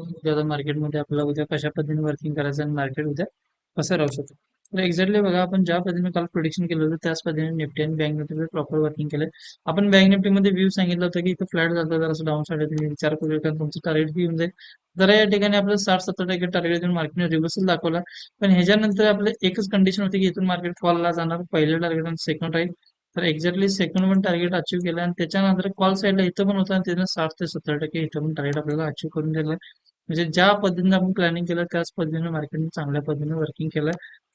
उद्या मार्केटमध्ये आपल्याला उद्या कशा पद्धतीने वर्किंग करायचं आणि मार्केट उद्या कसं राहू शकतं? तर एक्झॅक्टली बघा आपण ज्या पद्धतीने काल प्रोडिक्शन केलं होतं त्याच पद्धतीने निफ्टी आणि बँक निफ्टीमध्ये प्रॉपर वर्किंग केलं आपण बँक निफ्टीमध्ये व्ह्यू सांगितलं होतं की इथं फ्लॅट झाला जर असं डाऊन साईड तुम्ही विचार करू शकता तुमचं टार्गेट घेऊन जाईल. जरा या ठिकाणी आपलं साठ सत्तर टक्के टार्गेट देऊन मार्केटने रिव्हर्सल दाखवला. पण ह्याच्यानंतर आपलं एकच कंडिशन होती की इथून मार्केट फॉलला जाणार पहिलं टार्गेट आणि सेकंड राहील. तर एक्झॅक्टली सेकंड पण टार्गेट अचीव केलं आणि त्याच्यानंतर कॉल साईडला इथं पण होतं आणि त्यानं साठ ते सत्तर टक्के इथं पण टार्गेट आपल्याला अचीव करून दिलं. म्हणजे ज्या पद्धतीने आपण प्लॅनिंग केलं त्याच पद्धतीने मार्केटने चांगल्या पद्धतीने वर्किंग केलं.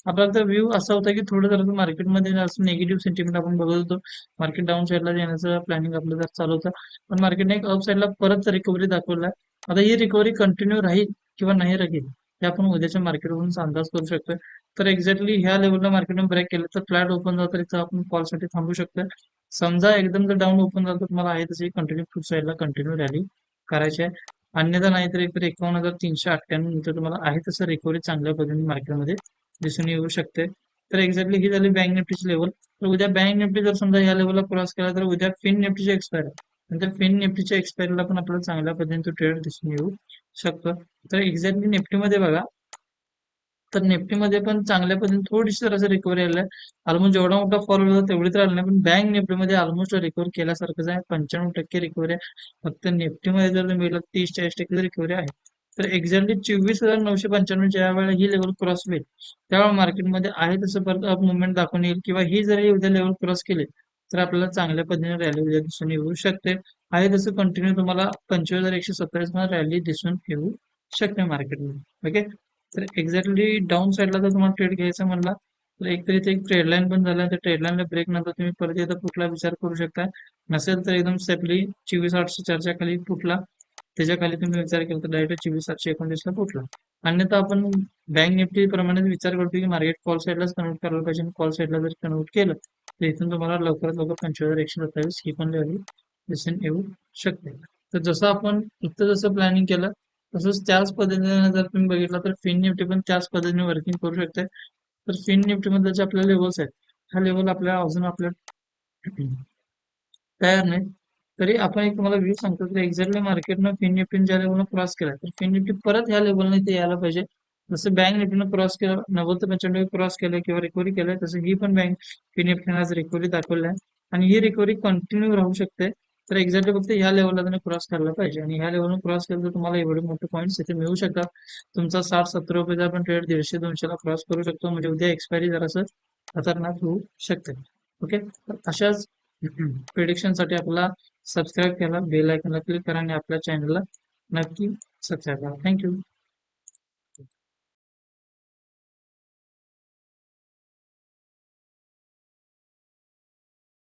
आपला तर व्ह्यू असा होता की थोडं जर मार्केटमध्ये असं निगेटिव्ह सेंटिमेंट आपण बघत होतो. मार्केट डाऊन साईडला येण्याचं प्लॅनिंग आपलं जर चालू होतं. पण मार्केटने एक अप साईडला परत रिकव्हरी दाखवला. आता ही रिकव्हरी कंटिन्यू राहील किंवा नाही राहील? हे आपण उद्याच्या मार्केटवरून अंदाज करू शकतो तर एक्झॅक्टली ह्या लेवलला मार्केटने ब्रेक केलं तर फ्लॅट ओपन झालं तर इथं आपण कॉलसाठी थांबू शकतो समजा एकदम जर डाऊन ओपन झालं तर तुम्हाला आहे तशी कंटिन्यू फूड साईडला कंटिन्यू रॅली करायची आहे. अन्यथा नाहीतर एक तर एकावन्न हजार तीनशे अठ्ठ्याण्णव नंतर तुम्हाला आहे तसं रिकव्हरी चांगल्या पद्धतीने मार्केटमध्ये दिसून येऊ शकते तर एक्झॅक्टली ही झाली बँक निफ्टीची लेवल तर उद्या बँक निफ्टी जर समजा या लेवलला क्रॉस केला तर उद्या फिन निफ्टीची एक्सपायर नंतर फिन निफ्टीच्या एक्सपायरीला पण आपल्याला चांगल्या पद्धतीने तो ट्रेड दिसून येऊ. शकतो. तर एक्झॅक्टली निफ्टीमध्ये बघा. तर निफ्टीमध्ये पण चांगल्या पद्धतीने थोडीशी तर असं रिकव्हरी आलं आहे ऑलमोस्ट जेवढा मोठा फॉल होता तेवढी तर आलं नाही. पण बँक निफ्टीमध्ये ऑलमोस्ट रिकव्हर केल्यासारखंच आहे. पंच्याण्णव टक्के रिकव्हरी आहे. फक्त निफ्टीमध्ये जर तुम्ही बघितलं तीस चाळीस टक्के रिकव्हरी आहे. तर एक्झॅक्टली चोवीस हजार नऊशे पंच्याण्णव ज्या वेळेला ही लेवल क्रॉस होईल. त्यावेळेला मार्केटमध्ये आहे तसं परत अप मुवमेंट दाखवून येईल. किंवा ही जर उद्या लेवल क्रॉस केली तर आपल्याला चांगल्या पद्धतीने रॅली उद्या दिसून येऊ शकते. आहे तसं कंटिन्यू तुम्हाला पंचवीस हजार एकशे सत्तावीसमध्ये रॅली दिसून येऊ शकते मार्केटमध्ये ओके तर एक्झॅक्टली डाऊन साईडला जर तुम्हाला ट्रेड घ्यायचा म्हणला तर एक तरी एक ट्रेड लाईन पण झाला तर ट्रेड लाईनला ब्रेक नंतर तुम्ही परत एकदा पुटला विचार करू शकता. नसेल तर एकदम सेफली चोवीस आठशे चारच्या खाली फुटला. त्याच्याखाली तुम्ही विचार केला तर डायरेक्ट चोवीस सातशे एकोणतीसला फुटला. अन्यथा आपण बँक निफ्टी प्रमाणे विचार करतो की मार्केट कॉल साईडलाच कन्वर्ट करायला पाहिजे कॉल साईडला जर कन्वर्ट केलं तर इथून तुम्हाला लवकरात लवकर पंचवीस हजार एकशे सत्तावीस ही पण लेवल दिसून येऊ शकते. तर जसं आपण इथं जसं प्लॅनिंग केलं तसंच त्याच पद्धतीने जर तुम्ही बघितलं तर फिन निफ्टी पण त्याच पद्धतीने वर्किंग करू शकते. तर फिन निफ्टीमध्ये जे आपल्या लेवल्स आहेत हा लेवल आपल्या अजून आपल्या तयार नाही. तरी आपण एक तुम्हाला व्ह्यू सांगतो तर एक्झॅक्टली मार्केटनं फिन निफ्टीन ज्या लेवलनं क्रॉस केला तर फिन निफ्टी परत ह्या लेवलने ते यायला पाहिजे. जसं बँक निफ्टीनं क्रॉस केलं नव्वद ते पंच्याण्णव क्रॉस केलं किंवा रिकव्हरी केलं तसं ही पण बँक फिन निफ्टीने आज रिकव्हरी दाखवली आहे. आणि ही रिकव्हरी कंटिन्यू राहू शकते. तर एक्झॅक्टली फक्त ह्या लेवलला तुम्ही क्रॉस करायला पाहिजे. आणि ह्या लेवलला क्रॉस केलं तर तुम्हाला एवढे मोठे पॉईंट्स इथे मिळू शकतात. तुमचा साठ सत्तर रुपयेचा पण ट्रेड दीडशे दोनशेला क्रॉस करू शकतो म्हणजे उद्या एक्सपायरी जरासं खतरनाक होऊ शकते. ओके तर अशाच प्रिडिक्शनसाठी आपला सबस्क्राईब केला बेल आयकनला क्लिक करा आणि आपल्या चॅनलला नक्की सबस्क्राईब करा. थँक्यू